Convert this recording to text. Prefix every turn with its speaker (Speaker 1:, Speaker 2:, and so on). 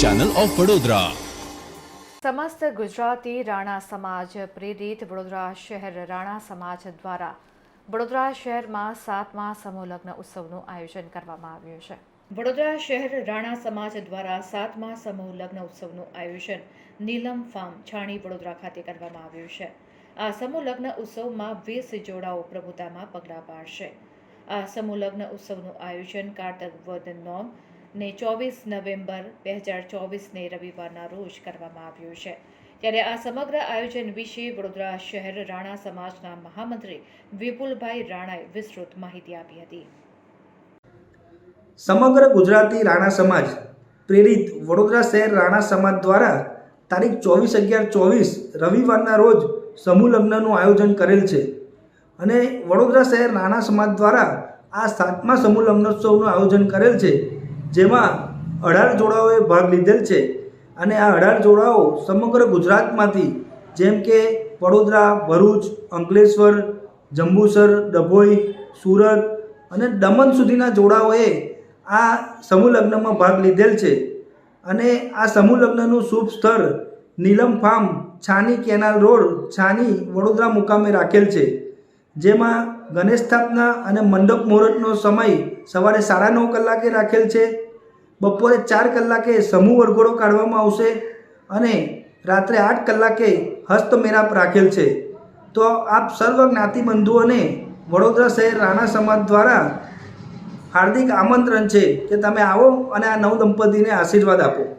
Speaker 1: Channel of Vadodara
Speaker 2: સમસ્ત ગુજરાતી રાણા સમાજ પ્રેરિત વડોદરા શહેર રાણા સમાજ દ્વારા વડોદરા શહેરમાં સાતમા સમૂહ લગ્ન ઉત્સવનું આયોજન કરવામાં આવ્યું છે. વડોદરા શહેર રાણા સમાજ દ્વારા સાતમા સમૂહ લગ્ન ઉત્સવનું આયોજન નીલમ ફાર્મ, છાણી વડોદરા ખાતે કરવામાં આવ્યું છે. આ સમૂહ લગ્ન ઉત્સવમાં વીસ જોડાઓ પ્રભુતામાં પગલાં પાડશે. આ સમૂહ લગ્ન ઉત્સવનું આયોજન કારતક વદ નોમ ને ચોવીસ નવેમ્બર બે હજાર ચોવીસને રવિવારના રોજ કરવામાં આવ્યું છે. ત્યારે આ સમગ્ર આયોજન વિશે વડોદરા શહેર રાણા સમાજના મહામંત્રી વિપુલભાઈ રાણાએ વિસ્તૃત માહિતી આપી હતી.
Speaker 3: સમગ્ર ગુજરાતી રાણા સમાજ પ્રેરિત વડોદરા શહેર રાણા સમાજ દ્વારા તારીખ ચોવીસ અગિયાર ચોવીસ રવિવારના રોજ સમૂહ લગ્નનું આયોજન કરેલ છે અને વડોદરા શહેર રાણા સમાજ દ્વારા આ સાતમા સમૂહ લગ્નોત્સવનું આયોજન કરેલ છે. જેમાં અઢાર જોડાઓએ ભાગ લીધેલ છે અને આ અઢાર જોડાઓ સમગ્ર ગુજરાતમાંથી જેમ કે વડોદરા, ભરૂચ, અંકલેશ્વર, જંબુસર, ડભોઈ, સુરત અને દમણ સુધીના જોડાઓએ આ સમૂહ લગ્નમાં ભાગ લીધેલ છે. અને આ સમૂહ લગ્નનું શુભ સ્થળ Neelam farm Chhani canal road Chhani Vadodara મુકામે રાખેલ છે. જેમાં ગણેશ સ્થાપના અને મંડપ મુહૂર્તનો સમય સવારે સાડા નવ કલાકે રાખેલ છે. બપોરે ચાર કલાકે સમૂહ વરઘોડો કાઢવામાં આવશે અને રાત્રે આઠ કલાકે હસ્તમેરાપ રાખેલ છે. તો આપ સર્વ જ્ઞાતિબંધુઓને વડોદરા શહેર રાણા સમાજ દ્વારા હાર્દિક આમંત્રણ છે કે તમે આવો અને આ નવ દંપતીને આશીર્વાદ આપો.